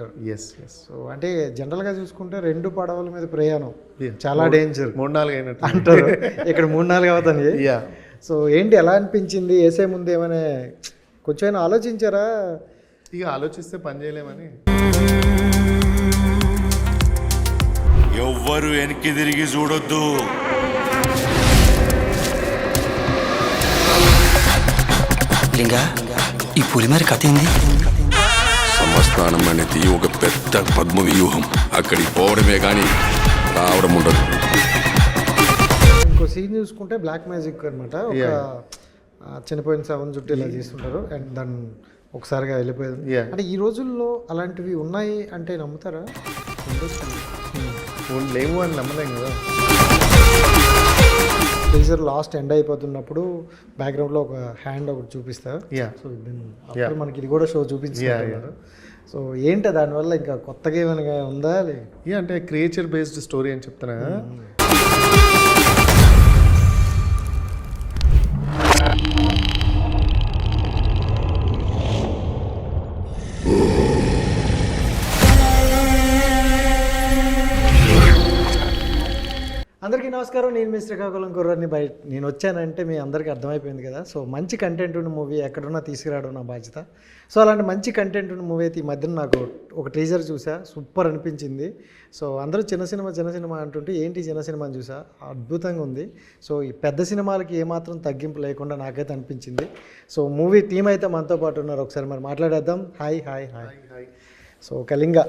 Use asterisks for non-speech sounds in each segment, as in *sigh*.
Director. Yes yes so అంటే జనరల్గా చూసుకుంటే రెండు పడవల మీద ప్రయాణం. చాలా డేంజర్ మూడు నాలుగు అయినట్టు. అంటారు. ఇక్కడ మూడు నాలుగు అవుతాయి యా సో ఏంటి ఎలా అనిపించింది? వేసే ముందు ఏమైనా కొంచెం ఆలోచించారా? ఇక ఆలోచిస్తే పని చేయలేమని. ఎవ్వరు వెనక్కి తిరిగి చూడొద్దు. లింగా ఈ పులిమారి కథ ఏంది? సంస్థానం అనేది ఒక పెద్ద పద్మ వ్యూహం అక్కడికి పోవడమే కానీ రావడం ఉండదు. ఇంకో సీన్ చూసుకుంటే బ్లాక్ మ్యాజిక్ అనమాట ఒక చనిపోయిన సెవెన్ చుట్టూ ఇలా తీసుకుంటారు అండ్ దాన్ని ఒకసారిగా వెళ్ళిపోయేది. అంటే ఈ రోజుల్లో అలాంటివి ఉన్నాయి అంటే నమ్ముతారా? ఉన్- లేవు అని నమ్మలేం కదా. టీజర్ లాస్ట్ ఎండ్ అయిపోతున్నప్పుడు బ్యాక్గ్రౌండ్లో ఒక హ్యాండ్ ఒకటి చూపిస్తారు సో మనకి ఇది కూడా షో చూపించారు సో ఏంటి దానివల్ల ఇంకా కొత్తగా ఏమైనా ఉందా అంటే క్రియేచర్ బేస్డ్ స్టోరీ అని చెప్తున్నా. అందరికీ నమస్కారం. నేను మీ శ్రీకాకుళం కుర్రాన్ని బయట నేను వచ్చానంటే మీ అందరికీ అర్థమైపోయింది కదా. సో మంచి కంటెంట్ ఉన్న మూవీ ఎక్కడున్నా తీసుకురావడం నా బాధ్యత. సో అలాంటి మంచి కంటెంట్ ఉన్న మూవీ అయితే ఈ మధ్యన నాకు ఒక టీజర్ చూసా. సూపర్ అనిపించింది. సో అందరూ చిన్న సినిమా చిన్న సినిమా అంటుంటే ఏంటి చిన్న సినిమా అని చూసా? అద్భుతంగా ఉంది. సో ఈ పెద్ద సినిమాలకి ఏమాత్రం తగ్గింపు లేకుండా నాకైతే అనిపించింది. సో మూవీ టీం అయితే మనతో పాటు ఉన్నారు. ఒకసారి మరి మాట్లాడేద్దాం. Hi hi hi so Kalinga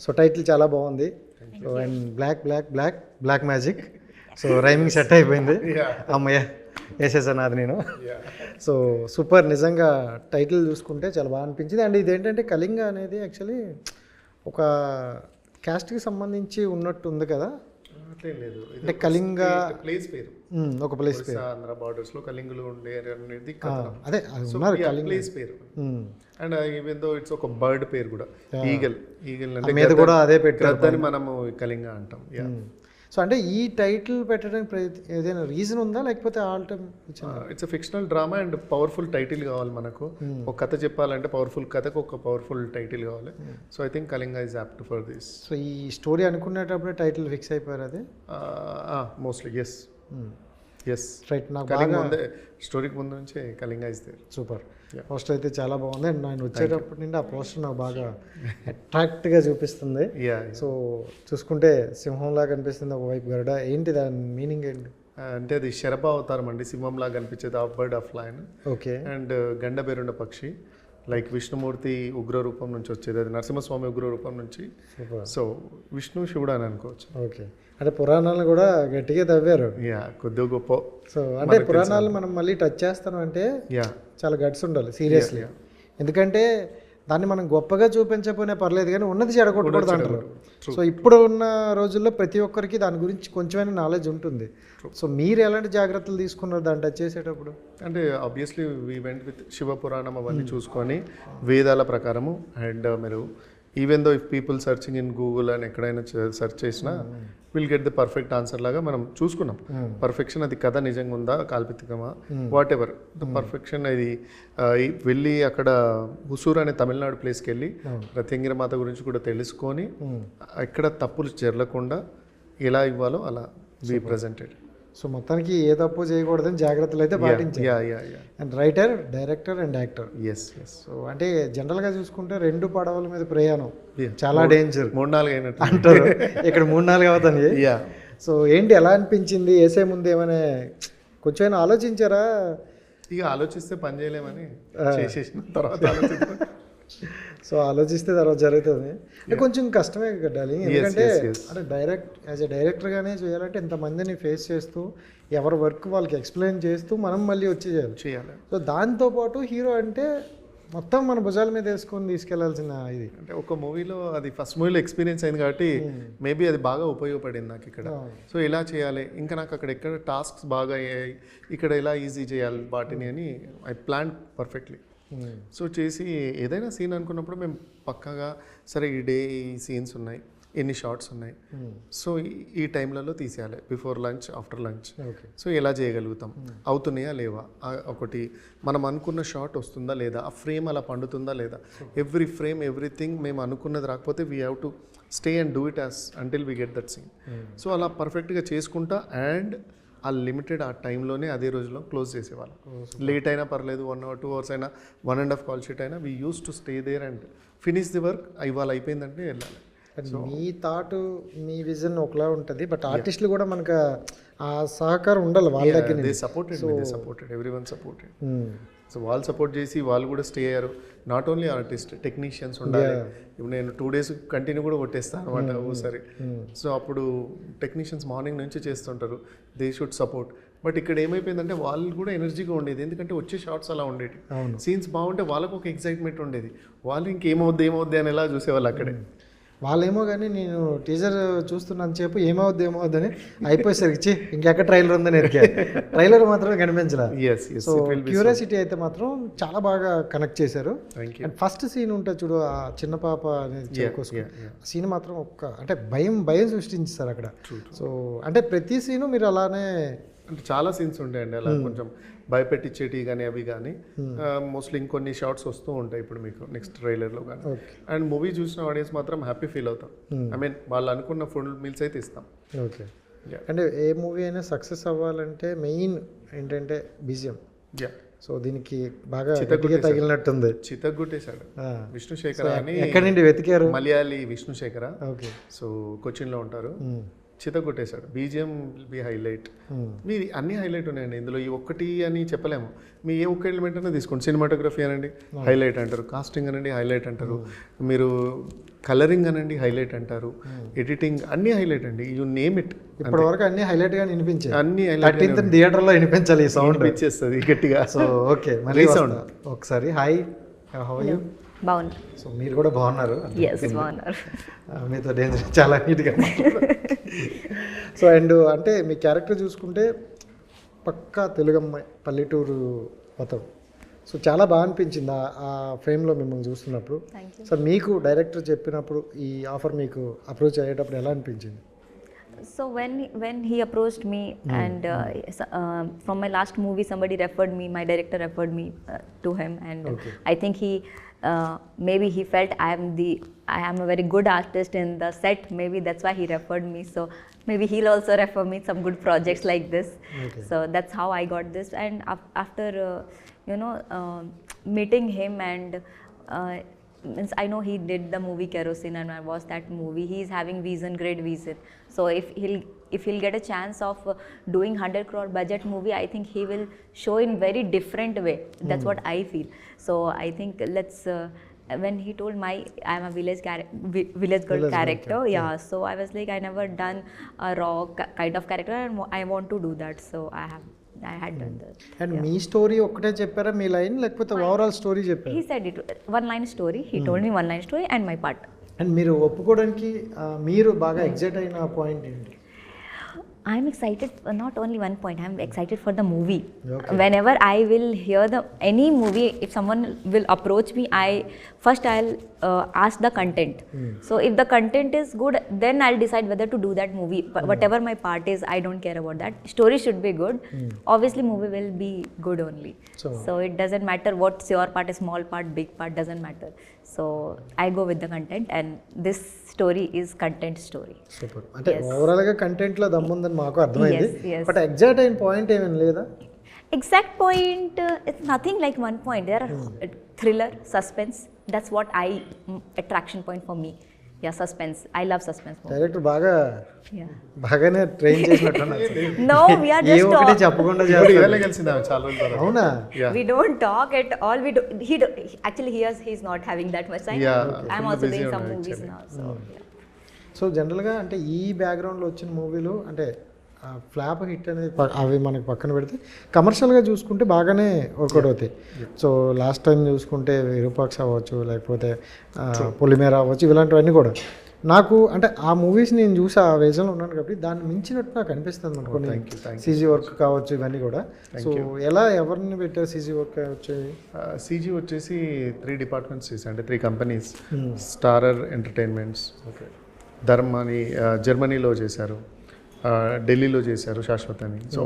so title చాలా బాగుంది. So and black black black black magic so rhyming set అయిపోయింది. అమ్మయ్య వేసేసాను అది నేను సో సూపర్ నిజంగా టైటిల్ చూసుకుంటే చాలా బాగా అనిపించింది. అండ్ ఇదేంటంటే కళింగ అనేది యాక్చువల్లీ ఒక క్యాస్ట్కి సంబంధించి ఉన్నట్టు ఉంది కదా. అట్లేం లేదు. అంటే కళింగ ప్లేస్ పేరు. ఒక ప్లేస్ పేరు. ఆంధ్ర బార్డర్స్లో కలింగులు ఉండే అనేది అదే ప్లేస్ పేరు. అండ్ ఈవెన్ దో ఇట్స్ ఒక బర్డ్ పేరు కూడా. ఈగల్ ఈగల్ అంటే మీద కూడా అదే పెట్టారు మనము కళింగ అంటాం. యా సో అంటే ఈ టైటిల్ పెట్టడానికి ఏదైనా రీజన్ ఉందా? లేకపోతే all time it's fictional drama and powerful title కావాలి మనకు. ఒక కథ చెప్పాలంటే పవర్ఫుల్ కథకు ఒక పవర్ఫుల్ టైటిల్ కావాలి. So I think Kalinga is apt for this so ఈ స్టోరీ అనుకునేటప్పుడే టైటిల్ ఫిక్స్ అయిపోయారు అది? మోస్ట్లీ ఎస్ ఎస్ రైట్ నాకు బాగా స్టోరీకి ముందు నుంచే Kalinga is there super poster అయితే చాలా బాగుంది. అండ్ నేను వచ్చేటప్పటి నుండి ఆ పోస్టర్ నాకు బాగా అట్రాక్ట్గా చూపిస్తుంది. *laughs* యా సో చూసుకుంటే సింహంలా కనిపిస్తుంది ఒకవైపు గరుడ. ఏంటి దాని మీనింగ్ ఏంటి? అంటే అది శరభ అవతారం అండి. సింహంలా కనిపించేది half bird half lion okay and గండ పక్షి. లైక్ విష్ణుమూర్తి ఉగ్ర రూపం నుంచి వచ్చేది అది నరసింహస్వామి ఉగ్ర రూపం నుంచి. సో విష్ణు శివుడు అని అనుకోవచ్చు. ఓకే అంటే పురాణాలను కూడా గట్టిగా తవ్వారు. యా కొద్దిగా గొప్ప. సో అంటే పురాణాలు మనం మళ్ళీ టచ్ చేస్తాం అంటే యా చాలా గట్స్ ఉండాలి సీరియస్లీ ఎందుకంటే దాన్ని మనం గొప్పగా చూపించకపోయినా పర్లేదు కానీ ఉన్నది చెడగొట్టకూడదు అంటారు. సో ఇప్పుడు ఉన్న రోజుల్లో ప్రతి ఒక్కరికి దాని గురించి కొంచెమైనా నాలెడ్జ్ ఉంటుంది. సో మీరు ఎలాంటి జాగ్రత్తలు తీసుకున్నారు దాన్ని టచ్ చేసేటప్పుడు? అంటే obviously we went with Shiva పురాణం అవన్నీ చూసుకొని వేదాల ప్రకారము అండ్ మీరు even though if people searching in Google అని ఎక్కడైనా సెర్చ్ చేసినా will get the perfect answer లాగా మనం చూసుకున్నాం. పర్ఫెక్షన్ అది కథ నిజంగా ఉందా కాల్పితికమా? వాట్ ఎవర్ ద పర్ఫెక్షన్ ఇది ఈ వెళ్ళి అక్కడ హుసూర్ అనే తమిళనాడు ప్లేస్కి వెళ్ళి ప్రత్యంగిర మాత గురించి కూడా తెలుసుకొని ఎక్కడ తప్పులు జరగకుండా ఎలా ఇవ్వాలో అలా వి ప్రజెంటెడ్ సో మొత్తానికి ఏ తప్పు చేయకూడదని జాగ్రత్తలు అయితే పాటించారు and writer director and actor yes yes so అంటే జనరల్గా చూసుకుంటే రెండు పడవల మీద ప్రయాణం. చాలా డేంజర్ మూడు నాలుగు అయినట్టు అంటారు. *laughs* ఇక్కడ మూడు నాలుగు అవుతాయి. యా సో ఏంటి ఎలా అనిపించింది? వేసే ముందు ఏమైనా కొంచెం ఆలోచించారా? ఇక ఆలోచిస్తే పని చేయలేమని చేసేసిన తర్వాత *laughs* సో ఆలోచిస్తే తర్వాత జరుగుతుంది. అంటే కొంచెం కష్టమే కట్టాలి ఎందుకంటే. అంటే డైరెక్ట్ యాజ్ ఎ డైరెక్టర్గానే చేయాలంటే ఇంతమందిని ఫేస్ చేస్తూ ఎవరి వర్క్ వాళ్ళకి ఎక్స్ప్లెయిన్ చేస్తూ మనం మళ్ళీ వచ్చి చేయాలి. సో దాంతోపాటు హీరో అంటే మొత్తం మన భుజాల మీద వేసుకొని తీసుకెళ్ళాల్సిన ఇది. అంటే ఒక మూవీలో అది ఫస్ట్ మూవీలో ఎక్స్పీరియన్స్ అయింది కాబట్టి మేబీ అది బాగా ఉపయోగపడింది నాకు ఇక్కడ. సో ఎలా చేయాలి. ఇంకా నాకు అక్కడ ఎక్కడ టాస్క్స్ బాగా అయ్యాయి ఇక్కడ ఎలా ఈజీ చేయాలి వాటిని అని ఐ ప్లాన్ పర్ఫెక్ట్లీ. సో చేసి ఏదైనా సీన్ అనుకున్నప్పుడు మేము పక్కాగా సరే ఈ డే ఈ సీన్స్ ఉన్నాయి ఎన్ని షార్ట్స్ ఉన్నాయి సో ఈ- టైంలలో తీసేయాలి before lunch after lunch. So ఎలా చేయగలుగుతాం? అవుతున్నాయా లేవా? ఒకటి మనం అనుకున్న షాట్ వస్తుందా లేదా? ఆ ఫ్రేమ్ అలా పండుతుందా లేదా? ఎవ్రీ ఫ్రేమ్ ఎవ్రీథింగ్ మేము అనుకున్నది రాకపోతే we have to stay and do it as until we get that scene so అలా పర్ఫెక్ట్గా చేసుకుంటా అండ్ ఆ లిమిటెడ్ ఆ టైంలోనే అదే రోజులో క్లోజ్ చేసేవాళ్ళం. లేట్ అయినా పర్లేదు వన్ అవర్ టూ అవర్స్ అయినా one and half call sheet అయినా we use to stay there and finish the work ఇవాళ అయిపోయిందంటే వెళ్ళాలి. మీ థాట్ మీ విజన్ ఒకలా ఉంటుంది బట్ ఆర్టిస్టులు కూడా మనకు ఆ సహకారం ఉండాలి వాళ్ళ దగ్గర. Supported supported everyone supported. So వాళ్ళు సపోర్ట్ చేసి వాళ్ళు కూడా స్టే అయ్యారు. నాట్ ఓన్లీ ఆర్టిస్ట్ టెక్నీషియన్స్ ఉండాలి. ఇప్పుడు నేను టూ డేస్ కంటిన్యూ కూడా కొట్టేస్తాను అనమాట ఓసారి. సో అప్పుడు టెక్నీషియన్స్ మార్నింగ్ నుంచి చేస్తుంటారు. దే షుడ్ సపోర్ట్ బట్ ఇక్కడ ఏమైపోయిందంటే వాళ్ళు కూడా ఎనర్జీగా ఉండేది. ఎందుకంటే వచ్చే షార్ట్స్ అలా ఉండేవి. సీన్స్ బాగుంటే వాళ్ళకు ఒక ఎక్సైట్మెంట్ ఉండేది. వాళ్ళు ఇంకేమవుద్ది ఏమవుద్ది అని ఎలా చూసేవాళ్ళు అక్కడే. వాళ్ళేమో కానీ నేను టీజర్ చూస్తున్నాను చెప్పు ఏమవుద్ది ఏమవుద్ది అని అయిపోయేసరికి చి ఇంకెక్కడ ట్రైలర్ ఉందని ఎరికా ట్రైలర్ మాత్రమే కనిపించలా. ఎస్ ఎస్ సో క్యూరియాసిటీ అయితే మాత్రం చాలా బాగా కనెక్ట్ చేశారు. అండ్ ఫస్ట్ సీన్ ఉంటుంది చూడు ఆ చిన్న పాప అనేది. సీన్ మాత్రం ఒక్క అంటే భయం భయం సృష్టించారు అక్కడ. సో అంటే ప్రతి సీను మీరు అలానే అంటే చాలా సీన్స్ ఉంటాయండి అలా కొంచెం. భయపెట్టించేటి కానీ అవి కానీ మోస్ట్లీ ఇంకొన్ని షార్ట్స్ వస్తూ ఉంటాయి ఇప్పుడు మీకు నెక్స్ట్ ట్రైలర్లో కానీ అండ్ మూవీ చూసిన ఆడియన్స్ మాత్రం హ్యాపీ ఫీల్ అవుతాం. ఐ మీన్ వాళ్ళు అనుకున్న ఫుల్ మీల్స్ అయితే ఇస్తాం. ఓకే. అంటే ఏ మూవీ అయినా సక్సెస్ అవ్వాలంటే మెయిన్ ఏంటంటే బిజియం. యా సో దీనికి బాగా తగిలినట్టుంది. చితగ్గొట్టేశాడు ఆ. విష్ణుశేఖర అని ఎక్కడి నుండి వెతికారు? మలయాళీ విష్ణుశేఖర. ఓకే సో కొచ్చిన్లో ఉంటారు. చితగొట్టేశాడు బీజిఎం బి హైలైట్. మీ అన్ని హైలైట్ ఉన్నాయండి. ఇందులో ఈ ఒక్కటి అని చెప్పలేము. మీ ఏ ఒక్క ఎలిమెంట్ అయినా తీసుకోండి. సినిమాటోగ్రఫీ అనండి హైలైట్ అంటారు. కాస్టింగ్ అనండి హైలైట్ అంటారు. మీరు కలరింగ్ అనండి హైలైట్ అంటారు. ఎడిటింగ్ అన్ని హైలైట్ అండి. యు నేమ్ ఇట్ ఇప్పటి వరకు అన్ని హైలైట్గా వినిపించాయి. అన్ని హైలైట్ థర్టీన్త్ థియేటర్లో వినిపించాలి ఈ సౌండ్ ఇచ్చేస్తుంది గట్టిగా. సో ఓకే *laughs* మళ్ళీ Resound. వస్తా. ఒకసారి హాయ్ హౌ యూ బాగుంది సో మీరు కూడా బాగున్నారు. మీతో డేంజర్ చాలా నీట్గా సో అండ్ అంటే మీ క్యారెక్టర్ చూసుకుంటే పక్కా తెలుగు అమ్మాయి పల్లెటూరు మొత్తం సో చాలా బాగా అనిపించింది ఆ- ఆ ఫ్రేమ్లో మిమ్మల్ని చూస్తున్నప్పుడు. సో మీకు డైరెక్టర్ చెప్పినప్పుడు ఈ ఆఫర్ మీకు అప్రోచ్ అయ్యేటప్పుడు ఎలా అనిపించింది? So when when he approached me and uh, uh, from my last movie, somebody referred me. My director referred me uh, to him, and I think he uh, maybe he felt I am the I am a very good artist in the set. Maybe that's why he referred me. So maybe he'll also refer me some good projects like this. So that's how I got this. And af- after uh, you know um meeting him and. Uh, means I know he did the movie Kerosene and I watched that movie. He's having vision, great vision. So if he'll if he'll get a chance of uh, doing 100 crore budget movie, I think he will show in very different way. That's what I feel. So I think let's. Uh, when he told my I'm a village char- vi- village girl Village girl character, yeah. So I was like I never done a raw ki- kind of character and wa- I want to do that. So I have I had done that. And me story ఒక్కటే చెప్పారా మీ line లేకపోతే overall story చెప్పారు He said it one line story. He told me one line story and my part. And మీరు ఒప్పుకోవడానికి ఆ, మీరు బాగా excite అయిన పాయింట్ ఏంటి I'm excited, uh, not only one point, I'm excited for the movie. Okay. Whenever I will hear the any movie, if someone will approach me, I first I'll uh, ask the content. So if the content is good, then I'll decide whether to do that movie. But whatever my part is, I don't care about that. Story should be good. Obviously, movie will be good only. So- so it doesn't matter what's your part, is small part, I go with the content, and this story is content story. Super అంటే ఓవరాల్గా కంటెంట్లో దమ్ముందని మాకు అర్థమైంది Yes, yes. But exact అయిన point ఏమైనా లేదా exact point uh, it's nothing like one point there are uh, thriller suspense that's what i mm, suspense i love suspense movies. Director బాగా yeah బాగానే ట్రైన్ చేసినట్టు no we are a just ఒకటి talk- చెప్పకుండా చేస్తారు కలిసింది ఆమె చాలా రోజుల తర్వాత అవునా Yeah. we don't talk at all we do he do, actually he has he's not having that much time Yeah, i'm full also busy doing some on movies actually. now so yeah. So జనరల్గా అంటే ఈ బ్యాక్గ్రౌండ్లో వచ్చిన మూవీలు అంటే flop hit అనేది అవి మనకి పక్కన పెడితే కమర్షియల్గా చూసుకుంటే బాగానే వర్కౌట్ అవుతాయి. సో లాస్ట్ టైం చూసుకుంటే విరూపాక్ష అవ్వచ్చు లేకపోతే పొలిమేర అవ్వచ్చు ఇలాంటివన్నీ కూడా. నాకు అంటే ఆ మూవీస్ నేను చూసి ఆ వేజంలో ఉన్నాను కాబట్టి దాన్ని మించినట్టు నాకు అనిపిస్తుంది మనకు కొన్ని సీజీ వర్క్ కావచ్చు ఇవన్నీ కూడా. సో ఎలా ఎవరిని పెట్టారు సీజీ వర్క్ కావచ్చు సీజీ వచ్చేసి త్రీ డిపార్ట్మెంట్స్ అంటే three companies starrer entertainments Dharm అని ఆ, జర్మనీలో చేశారు. ఢిల్లీలో చేశారు శాశ్వత్ అని so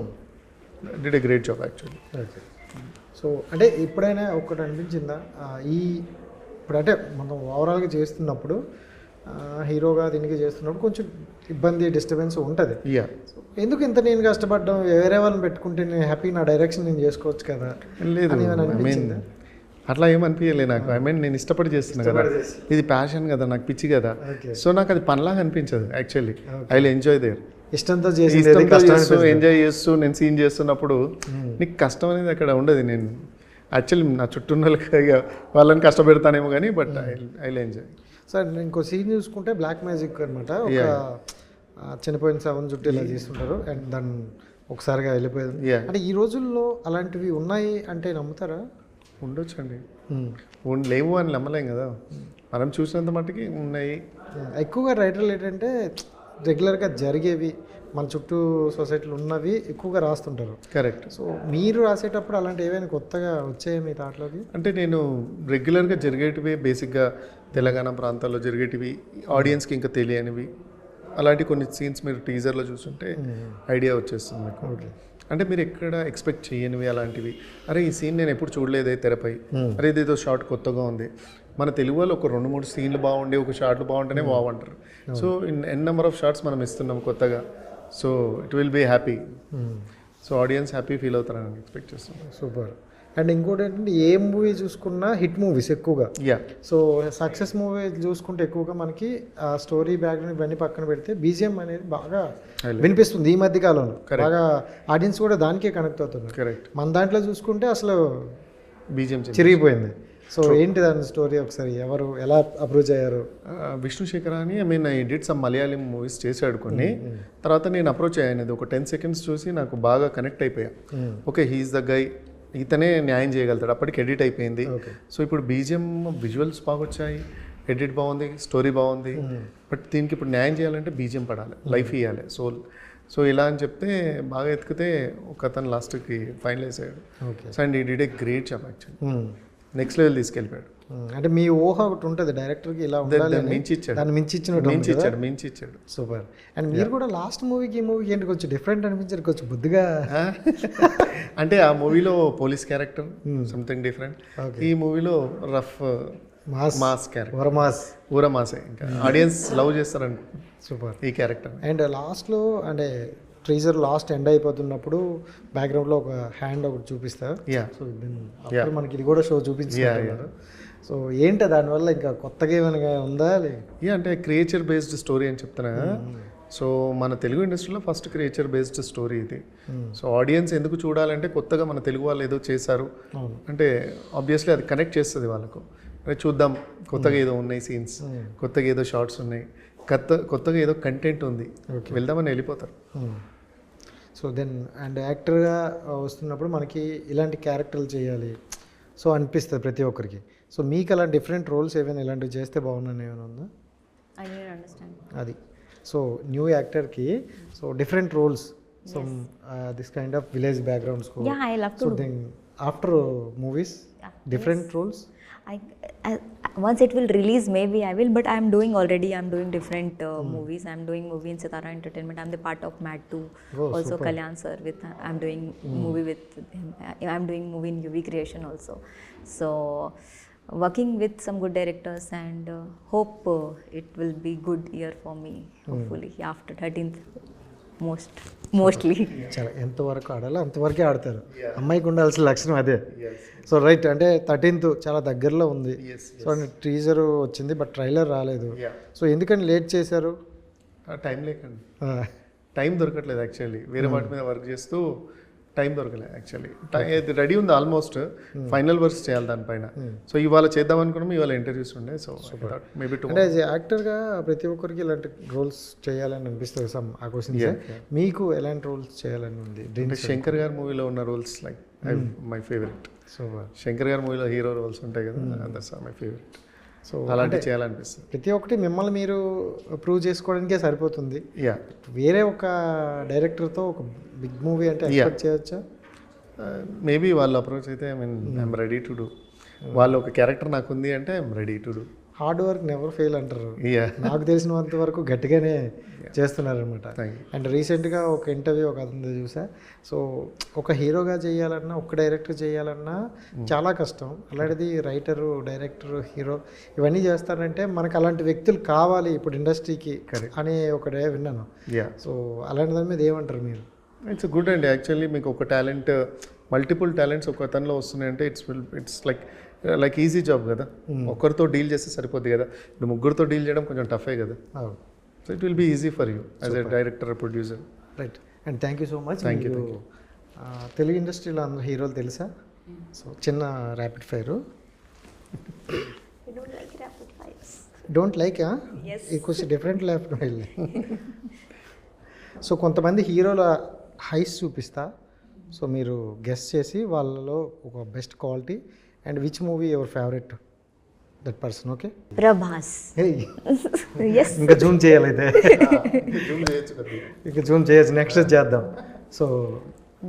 did a great job actually okay so అంటే ఎప్పుడైనా ఒకటి అనిపించిందా? ఈ ఇప్పుడు అంటే మనం ఓవరాల్గా చేస్తున్నప్పుడు హీరోగా దీనికి చేస్తున్నప్పుడు కొంచెం ఇబ్బంది డిస్టర్బెన్స్ ఉంటుంది. యా ఎందుకు ఇంత నేను కష్టపడ్డం? వేరే వాళ్ళని పెట్టుకుంటే నేను హ్యాపీ నా డైరెక్షన్ నేను చేసుకోవచ్చు కదా? లేదు? అట్లా ఏమనిపించలే నాకు. ఐ మీన్ నేను ఇష్టపడి చేస్తున్నా కదా. ఇది ప్యాషన్ కదా నాకు పిచ్చి కదా. సో నాకు అది పనిలాగా అనిపించదు actually I will enjoy there ఇష్టంతో చేసి చేస్తూ ఎంజాయ్ చేస్తూ నేను సీన్ చేస్తున్నప్పుడు నీకు కష్టం అనేది అక్కడ ఉండదు. నేను యాక్చువల్లీ నా చుట్టూ ఉన్న *laughs* వాళ్ళని కష్టపెడతానేమో కానీ బట్ ఐ ఎంజాయ్ సార్ నేను ఇంకో సీన్ చూసుకుంటే బ్లాక్ మ్యాజిక్ అనమాట ఒక చనిపోయిన సవన్ చుట్టూ ఇలా తీసుకుంటారు అండ్ దాన్ని ఒకసారిగా వెళ్ళిపోయేది. అంటే ఈ రోజుల్లో అలాంటివి ఉన్నాయి అంటే నమ్ముతారా? ఉండొచ్చు అండి ఉన్- లేవు అని నమ్మలేం కదా. మనం చూసినంత మట్టుకి ఉన్నాయి. ఎక్కువగా రైటర్లు ఏంటంటే రెగ్యులర్గా జరిగేవి మన చుట్టూ సొసైటీలో ఉన్నవి ఎక్కువగా రాస్తుంటారు. కరెక్ట్. సో మీరు రాసేటప్పుడు అలాంటి ఏవైనా కొత్తగా వచ్చాయి మీ దాంట్లోకి? అంటే నేను రెగ్యులర్గా జరిగేటివి బేసిక్గా తెలంగాణ ప్రాంతాల్లో జరిగేటివి ఆడియన్స్కి ఇంకా తెలియనివి. అలాంటి కొన్ని సీన్స్ మీరు టీజర్లో చూస్తుంటే ఐడియా వచ్చేస్తుంది మీకు అంటే మీరు ఎక్కడ ఎక్స్పెక్ట్ చేయనివి అలాంటివి? అరే ఈ సీన్ నేను ఎప్పుడు చూడలేదే తెరపై. అరే ఇదేదో షార్ట్ కొత్తగా ఉంది. మన తెలుగు వాళ్ళు ఒక రెండు మూడు సీన్లు బాగుండి ఒక షార్ట్లు బాగుంటేనే బాగుంటారు. So in N number of shorts మనం ఇస్తున్నాం కొత్తగా. So it will be happy so audience happy feel అవుతారని ఎక్స్పెక్ట్ చేస్తున్నాం. సూపర్ అండ్ ఇంకోటి ఏంటంటే ఏ మూవీ చూసుకున్నా హిట్ మూవీస్ ఎక్కువగా. యా సో సక్సెస్ మూవీ చూసుకుంటే ఎక్కువగా మనకి ఆ స్టోరీ బ్యాక్గ్రౌండ్ ఇవన్నీ పక్కన పెడితే బీజిఎం అనేది బాగా వినిపిస్తుంది ఈ మధ్య కాలంలో. బాగా ఆడియన్స్ కూడా దానికే కనెక్ట్ అవుతున్నారు. కరెక్ట్ మన దాంట్లో చూసుకుంటే అసలు బీజిఎం చిరిగిపోయింది. సో ఏంటి దాని స్టోరీ ఒకసారి? ఎవరు ఎలా అప్రోచ్ అయ్యారు? విష్ణు శేఖర్ అని I mean I did some Malayalam movies చేశాడు కొన్ని. తర్వాత నేను అప్రోచ్ అయ్యాను ఇది ఒక టెన్ సెకండ్స్ చూసి నాకు బాగా కనెక్ట్ అయిపోయా. ఓకే హీఈస్ ద గై ఇతనే న్యాయం చేయగలుగుతాడు. అప్పటికి ఎడిట్ అయిపోయింది. సో ఇప్పుడు బీజిఎం విజువల్స్ బాగా వచ్చాయి ఎడిట్ బాగుంది స్టోరీ బాగుంది. బట్ దీనికి ఇప్పుడు న్యాయం చేయాలంటే బీజిఎం పడాలి. లైఫ్ ఇవ్వాలి సోల్ సో ఇలా అని చెప్తే బాగా ఎతికితే ఒక అతను లాస్ట్కి ఫైనలైజ్ అయ్యాడు. So and he did a great job actually Hmm. Next level తీసుకెళ్ళిపోయాడు. అంటే మీ ఊహ ఒకటి ఉంటుంది డైరెక్టర్కి ఇలా ఉండాలి. మించి ఇచ్చాడు. దాన్ని మించి ఇచ్చినట్టు? ఇచ్చాడు మించి ఇచ్చాడు సూపర్. అండ్ మీరు కూడా లాస్ట్ మూవీకి ఈ మూవీకి ఏంటి కొంచెం డిఫరెంట్ అనిపించారు కొంచెం బుద్ధిగా? *laughs* అంటే ఆ మూవీలో పోలీస్ క్యారెక్టర్ సంథింగ్ డిఫరెంట్ ఈ మూవీలో రఫ్ మాస్. Mass character. వరమాస్ ఊర మాసే ఇంకా ఆడియన్స్ లవ్ చేస్తారనుకో సూపర్. ఈ క్యారెక్టర్ అండ్ లాస్ట్లో అంటే ట్రీజర్ లాస్ట్ ఎండ్ అయిపోతున్నప్పుడు బ్యాక్గ్రౌండ్లో ఒక హ్యాండ్ ఒకటి చూపిస్తారు సో అప్పుడు మనకి ఇది కూడా షో చూపించారు సో ఏంటి దానివల్ల ఇంకా కొత్తగా ఏమైనా ఉందా అంటే క్రియేచర్ బేస్డ్ స్టోరీ అని చెప్తున్నా. సో మన తెలుగు ఇండస్ట్రీలో ఫస్ట్ క్రియేచర్ బేస్డ్ స్టోరీ ఇది. సో ఆడియన్స్ ఎందుకు చూడాలంటే కొత్తగా మన తెలుగు వాళ్ళు ఏదో చేశారు. అంటే ఆబ్వియస్లీ అది కనెక్ట్ చేస్తుంది వాళ్ళకు. చూద్దాం కొత్తగా ఏదో ఉన్నాయి సీన్స్ కొత్తగా ఏదో షార్ట్స్ ఉన్నాయి. కొత్త కొత్తగా ఏదో కంటెంట్ ఉంది. వెళ్దామని వెళ్ళిపోతారు. సో దెన్ అండ్ యాక్టర్గా వస్తున్నప్పుడు మనకి ఇలాంటి క్యారెక్టర్లు చేయాలి. సో అనిపిస్తుంది ప్రతి ఒక్కరికి. సో మీకు అలా డిఫరెంట్ రోల్స్ ఏమైనా ఇలాంటివి చేస్తే బాగుందని ఏమైనా ఉందా. అది. So new యాక్టర్కి so different roles so this kind of village background score Yeah, I love to so do. Then after movies different roles once it will release, maybe I will. But I'm doing already. I'm doing different uh, movies. I'm doing movie in Sitara Entertainment. I'm the part of Mad 2. Oh, also super. Kalyan sir. With I'm doing movie with him. I- I'm doing movie in UV Creation also. So working with some good directors and uh, hope uh, it will be good year for me. Hopefully after 13th, most mostly. చాలా ఎంతవరకు ఆడాలో అంతవరకే ఆడతారు. అమ్మాయికి ఉండాల్సిన లక్షణం అదే. So right అంటే థర్టీన్త్ చాలా దగ్గరలో ఉంది. సో టీజర్ వచ్చింది బట్ ట్రైలర్ రాలేదు. సో ఎందుకని లేట్ చేశారు? టైం లేకండి. టైం దొరకట్లేదు యాక్చువల్లీ వేరే వాటి మీద వర్క్ చేస్తూ టైం దొరకలే యాక్చువల్లీ ఇది రెడీ ఉంది ఆల్మోస్ట్. ఫైనల్ వర్క్స్ చేయాలి దానిపైన. సో ఇవాళ చేద్దాం అనుకున్నాం ఇవాళ ఇంటర్వ్యూస్ ఉండే సో మేబీ టు అంటే యాక్టర్గా ప్రతి ఒక్కరికి ఇలాంటి రోల్స్ చేయాలని అనిపిస్తుంది సమ్ ఆ క్వశ్చన్స్ మీకు ఎలాంటి రోల్స్ చేయాలని ఉంది? శంకర్ గారి మూవీలో ఉన్న roles like my favourite so Shankar గారి మూవీలో హీరో రోల్స్ ఉంటాయి కదా దట్స్ మై ఫేవరెట్ సో అలాంటివి చేయాలనిపిస్తుంది. ప్రతి ఒక్కటి మిమ్మల్ని మీరు ప్రూవ్ చేసుకోవడానికే సరిపోతుంది. యా వేరే ఒక డైరెక్టర్తో ఒక బిగ్ మూవీ అంటే ఎక్స్పెక్ట్ చేయొచ్చా? మేబీ వాళ్ళ అప్రోచ్ అయితే I mean I'm ready to do వాళ్ళు ఒక క్యారెక్టర్ నాకు ఉంది అంటే I'm ready to do hard work never fail అంటారు. నాకు తెలిసినంత వరకు గట్టిగానే చేస్తున్నారనమాట అండ్ రీసెంట్గా ఒక ఇంటర్వ్యూ ఒక అతను చూసా. సో ఒక హీరోగా చేయాలన్నా ఒక డైరెక్టర్ చేయాలన్నా చాలా కష్టం. అలాంటిది రైటరు డైరెక్టర్ హీరో ఇవన్నీ చేస్తారంటే మనకు అలాంటి వ్యక్తులు కావాలి ఇప్పుడు ఇండస్ట్రీకి అని ఒకటే విన్నాను. సో అలాంటి దాని మీద ఏమంటారు మీరు? ఇట్స్ గుడ్ అండి యాక్చువల్లీ మీకు ఒక టాలెంట్ మల్టిపుల్ టాలెంట్స్ ఒక తనలో వస్తున్నాయంటే it's will it's like like easy job కదా. ఒకరితో డీల్ చేస్తే సరిపోద్ది కదా. ఇప్పుడు ముగ్గురితో డీల్ చేయడం కొంచెం టఫే కదా. So it will be easy for you as a director producer right and thank you so much Thank you, మీరు, ఆ, తెలుగు ఇండస్ట్రీలో అందరూ హీరోలు తెలుసా? సో చిన్న ర్యాపిడ్ ఫైర్ డోంట్ లైక్ ఈ కొంచెం డిఫరెంట్ ల్యాప్ వెళ్ళి. సో కొంతమంది హీరోల హైస్ చూపిస్తా. సో మీరు గెస్ట్ చేసి వాళ్ళలో ఒక best quality and which movie your favourite that person okay Prabhas. yes. ఇంకా జూమ్ చేయాలైతే ఇంకా జూమ్ చేయొచ్చు నెక్స్ట్ చేద్దాం so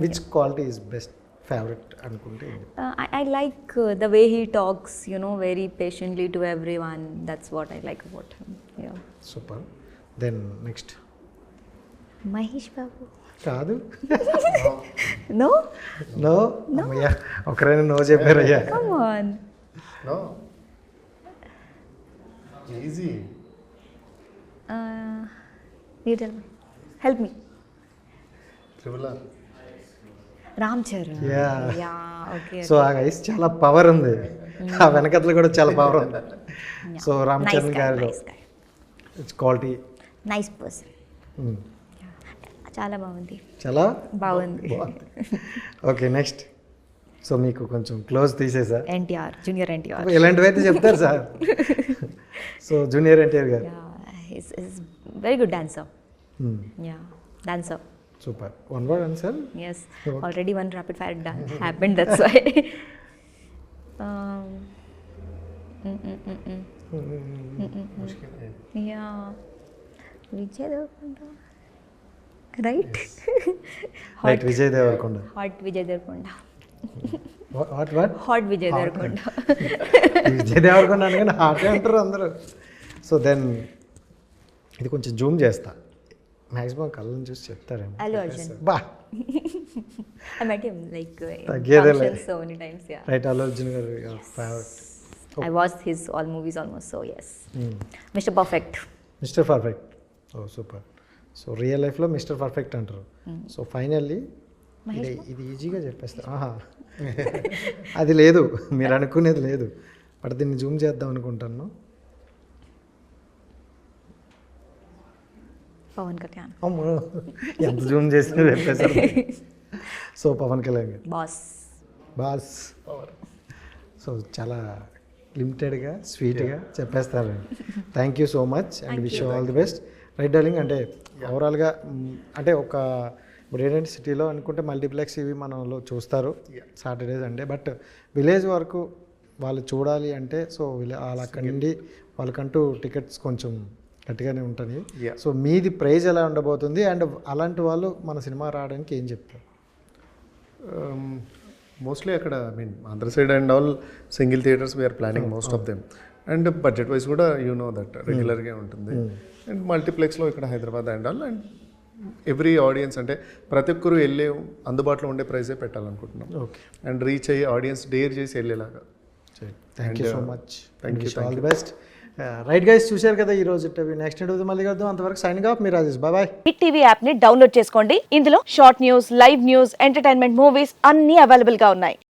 which quality is best favourite అనుకుంటే Uh, I, I like uh, the way he talks, you know, very patiently to everyone. That's what I like about him. Yeah. Super then next Mahesh Babu. కాదు No? No అమ్మయ్యా ఒకరైనా no చెప్పారయ్యా. No easy you tell me. Help me. Triple R. Yeah. Yeah, okay. So ఆ guys చాలా power ఉంది ఆ వెనకట్లు కూడా చాలా పవర్ ఉంది so Ram Charan guy. It's quality Nice person. చాలా బాగుంది. చాలా బాగుంది. Okay next. సో మీకు కొంచెం క్లోజ్ తీసేసా? ఎన్టీఆర్ జూనియర్ ఎన్టీఆర్. ఇలాంటివి అయితే చెప్తారు సార్. సో జూనియర్ ఎన్టీఆర్ గారు. Very good dancer yeah dancer super one word and sir Yes, already one rapid fire done happened. That's why. *laughs* um, mm, mm, right hot Vijay Deverakonda hot Vijay Deverakonda hot what hot Vijay Deverakonda Vijay Deverakonda అనగానే hot అంటారు అందరూ. So then ఇది కొంచెం Zoom చేస్తా. Maximum కళ్ళని చూసి చెప్తారు hello Arjun బా. ఐ మెట్ హిమ్ లైక్ తగ్గేదే లేదు so many times yeah right hello Arjun గారు your favourite I watch his all movies almost so yes Mister Perfect Mister Perfect oh super so real లైఫ్లో mister perfect అంటారు. So finally ఇది ఇది ఈజీగా చెప్పేస్తా. ఆహా. *laughs* అది లేదు. మీరు అనుకునేది లేదు. బట్ దీన్ని జూమ్ చేద్దాం అనుకుంటాను. Kalyan. అమ్మో. ఎంత జూమ్ చేసినా చెప్పేశారు. సో పవన్ కళ్యాణ్ గారు. Boss. బాస్. సో చాలా లిమిటెడ్గా స్వీట్గా చెప్పేస్తారు thank you so much and wish all the best right darling అంటే ఓవరాల్గా అంటే ఒక ఇప్పుడు ఏంటంటే సిటీలో అనుకుంటే మల్టీప్లెక్స్ ఇవి మనలో చూస్తారు. సాటర్డే సండే బట్ విలేజ్ వరకు వాళ్ళు చూడాలి అంటే సో వాళ్ళు అక్కడి నుండి వాళ్ళకంటూ టికెట్స్ కొంచెం గట్టిగానే ఉంటాయి Yeah. సో మీది ప్రైజ్ ఎలా ఉండబోతుంది? అండ్ అలాంటి వాళ్ళు మన సినిమా రావడానికి ఏం చెప్తారు? మోస్ట్లీ అక్కడ I mean Andhra side and all single theatres we're planning most of them and budget wise కూడా యూ నో దట్ రెగ్యులర్గా ఉంటుంది. అండ్ మల్టీప్లెక్స్లో ఇక్కడ Hyderabad and all and every audience అంటే ప్రతి ఒక్కరు వెళ్ళే అందుబాటులో ఉండే ప్రైజే పెట్టాలనుకుంటున్నాం. ఓకే. అండ్ రీచ్ అయ్యి ఆడియన్స్ డేర్ చేసి వెళ్ళేలాగా. Thank you so much thank you, all thank the best right guys చూశారు కదా ఈ రోజు ఇంటర్వ్యూ నెక్స్ట్ ఇంటర్వ్యూ మళ్ళీ కలుద్దాం. అంతవరకు సైనింగ్ ఆఫ్ మీ Rajesh bye bye hit TV యాప్ని డౌన్లోడ్ చేసుకోండి. ఇందులో short news live news entertainment movies అన్ని అవైలబుల్గా ఉన్నాయి.